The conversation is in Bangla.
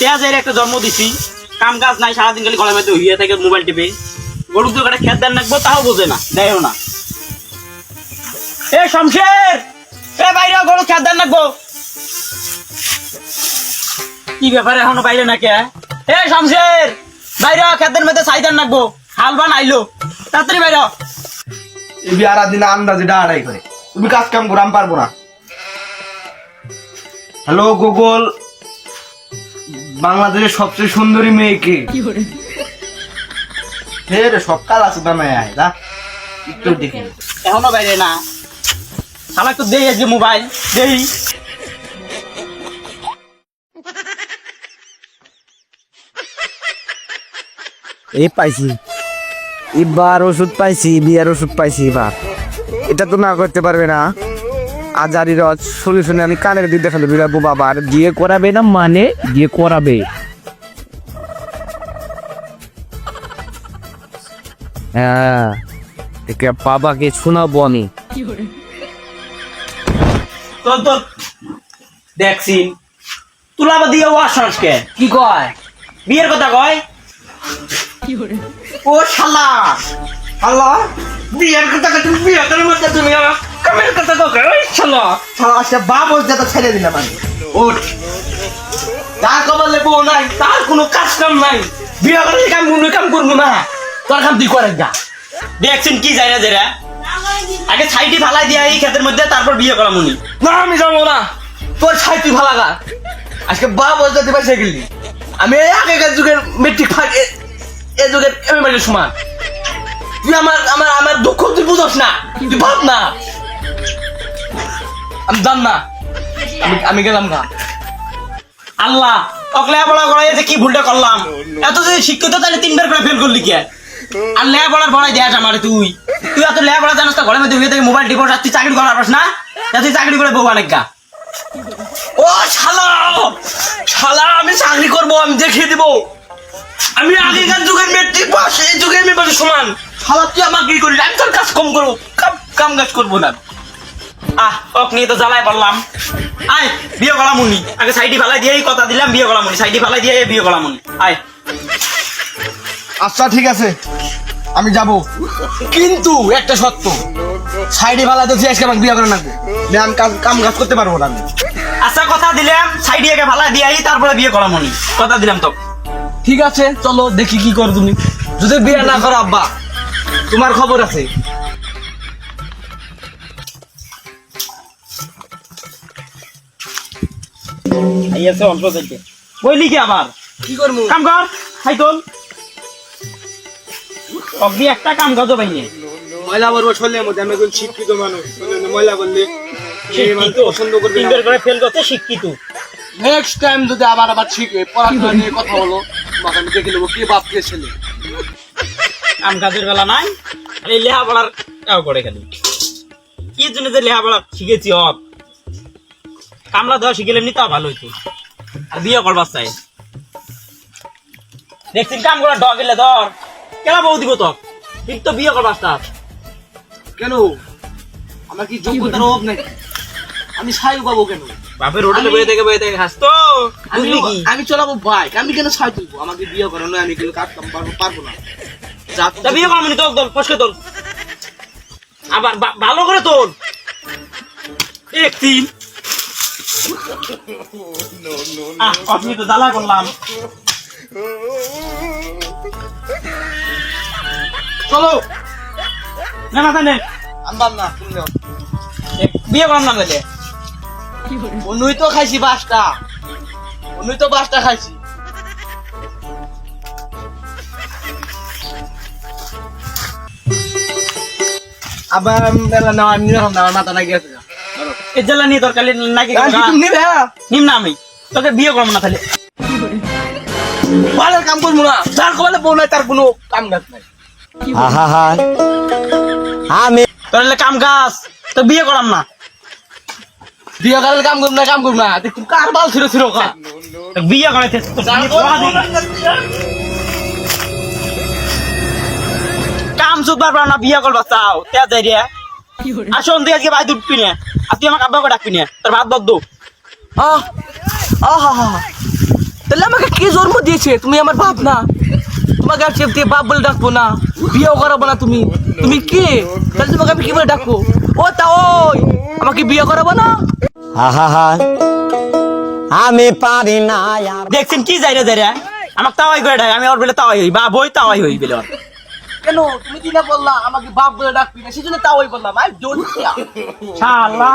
পেঁয়াজের একটা জন্ম দিছি। কাম কাজ নাই, সারাদিন খালি গলার মধ্যে হইয়া থাকে, মোবাইল টিপে। গরুর দোকানে খেত দেন রাখব তাও বোঝে না, দেয়ও না। এ শমশের! এ বাইরে গরু খেত দেন রাখব কি ব্যাপারে এখনও বাইরে না কে এ শমশের! বাইরে খেতের মধ্যে সাই দেন রাখব হাল বান আইলো। তাড়াতাড়ি বাইরে। এই বিয়ার দিনে আন্দাজে ডাড়াই করে। তুমি কাজ কাম করো আমি পারব না। Hello, Google. বাংলাদেশের সবচেয়ে সুন্দরী মেয়ে কে? হে রে সব কাল আছে দামে আয় দা একটু দেখি। এখনও বাইরে না। শালা একটু দেই আজকে মোবাইল দেই। এই পাইছি। এবার ওষুধ পাইছি বিয়ার ওষুধ পাইছি এবার। এটা তো না করতে পারবে না। আজারি রজ সলিউশনে আমি কানের দিকে দেখাল বিলাবো বাবা আর বিয়ে করাবে না মানে? বিয়ে করাবে। হ্যাঁ। বাবাকে শোনাবো আমি। দেখছি তুলাবা দিয়ে ওয়াশ কে কি কয়? বিয়ের কথা কয়? ও শালা। শালা বিয়ের কথা তুমি বিয়ে করার মধ্যে তুমি আমার কামের কথা কয় ওই শালা। শালা আজকে বলতে তো ছেড়ে দিলাম আমি ওঠ তার কবলে বউ নাই তার কোনো কাজ কাম নাই। বিয়ে করার কাম কোনো কাম করব না। তোর কাম তুই করে যা দেখছেন কি যায় না যেরা আগে ছাইটি ফালাই দিয়া এই ক্ষেতের মধ্যে তারপর বিয়ে করা মুনি না আমি যাব না। তোর ছাই তুই ভালো গা। আজকে বাপ বলতে দিবা সাইকেল আমি এই আগেকার যুগের মেট্রিক ফাঁক এ- যুগের এমএমএর সমান। তুই আমার আমার আমার দুঃখ তুই বুঝস না। তুই ভাব না। আমি দাম না। আমি আমি গেলাম গা। আল্লাহ অকলে গড়াই যে কি ভুলটা করলাম। এত যদি শিক্ষিত, তাহলে তিনবার করে ফেল করলি কে? আর লে আমারে তুই। তুই এত লে জানাস তো মধ্যে থেকে মোবাইল তুই চাকরি করার না? চাকরি করে বউ অনেক গা। ও শালা! শালা, আমি চাকরি করব, আমি দেখিয়ে দিব। আমি আগেকার যুগের মেট্রিক পাস এই যুগের পাস সমান। শালা, তুই আমাকে কি করিস আমি তোর কাজ কম করব। কাম কাজ করব না। আহ ওক নিয়ে তো পড়লাম। আয় বিয়ে করা মুনি আগে সাইডি ফালাই কথা দিলাম বিয়ে করা মুনি সাইডি ফালাই দিয়ে বিয়ে করা মুনি আয়। আচ্ছা ঠিক আছে। আমি যাব। কিন্তু একটা সত্য সাইডে ভালো তো আজকে আমাকে বিয়ে করে রাখবে আমি কাজ কাম কাজ করতে পারব না আমি। আচ্ছা কথা দিলাম। সাইডি আগে ফালাই দিয়ে তারপরে বিয়ে করা মুনি কথা দিলাম তো ঠিক আছে চলো দেখি কি করো তুমি। যদি বিয়ে না করো আব্বা তোমার খবর আছে। এই আছে অল্প চাইতে। বইলি কি আবার? কি করব কাম কর খাই তোল। অগ্নি একটা কাম পাইনি ময়লা বলব শরীরের মধ্যে। আমি একজন শিক্ষিত মানুষ ময়লা বললে পছন্দ করবে করে ফেল করতে শিক্ষিত। নেক্সট টাইম যদি আবার আবার শিখে পড়াশোনা নিয়ে কথা বলো তোমাকে আমি দেখে নেব কে বাপ কে ছেলে? কাম কাজের বেলা নাই। লেহা পড়ার করে খালি। কি জন্য যে লেহা পড়া শিখেছি অব কামলা দেওয়া শিখলে তাও ভালো হইতো। আর বিয়ে করবার চাই। দেখছিস কাম করা ডগ গেলে ধর। কেলা বউ দিব তো ঠিক তো বিয়ে করবার স্টার্ট কেন? আমার কি যোগ্যতার অভাব নাকি? আমি সাই পাবো কেন? বাপের হোটেলে বয়ে থেকে বয়ে থেকে খাস তো। আমি বুঝলি কি? আমি চালাবো বাইক। আমি কেন সাই তুলবো? আমাকে বিয়ে করানো আমি কেন কাজ কাম পারব পারব না। তা বিয়ে তোল ফসকে তোল আবার ভালো করে তোল এক তিন আপনি তো জ্বালা করলাম। চলো। না নে। না বিয়ে করলাম না তো খাইছি বাসটা। অন্যই তো বাসটা খাইছি। আবার মেলা না আমি না মাথা লাগিয়ে জেলা নিয়ে তোর কালি নাকি তুমি নিবে নিম না আমি। তোকে বিয়ে করব না তাহলে। ভালো কাম করব না। যার কপালে বউ নাই তার কোনো কাম কাজ নাই। আহা হা আমি তোর কাম কাজ। তো বিয়ে করাম না। বিয়ে কালের কাম করব না কাম করব না। তুই কার বাল ছিল ছিল কা বিয়ে করাইতে। কাম সুদ পারবা না বিয়ে করবা চাও। তে যাই রে আসুন তুই আজকে ভাই দুধ পিনে। আর তুই আমাকে আব্বাকে ডাকবি না তোর ভাত বদ দো। আহ আহা তাহলে আমাকে কে জন্ম দিয়েছে? তুমি আমার বাপ না। তোমাকে আর চেপতে বাপ বলে ডাকবো না। বিয়েও করাবো না তুমি। তুমি কে? তাহলে তোমাকে আমি কি বলে ডাকবো? ও তা ওই আমাকে বিয়ে করাবো না? আহা আমি পারি না দেখছেন কি যাই রে যাই রে আমাকে তাওয়াই করে ডাক আমি ওর বেলে তাওয়াই হই বা বই তাওয়াই হই বেলে ওর। কেন তুমি দিনা বললা আমাকে বাপ বলে ডাকবি না সেজন্য তাও বললাম আই ডোন্ট কেয়ার শালা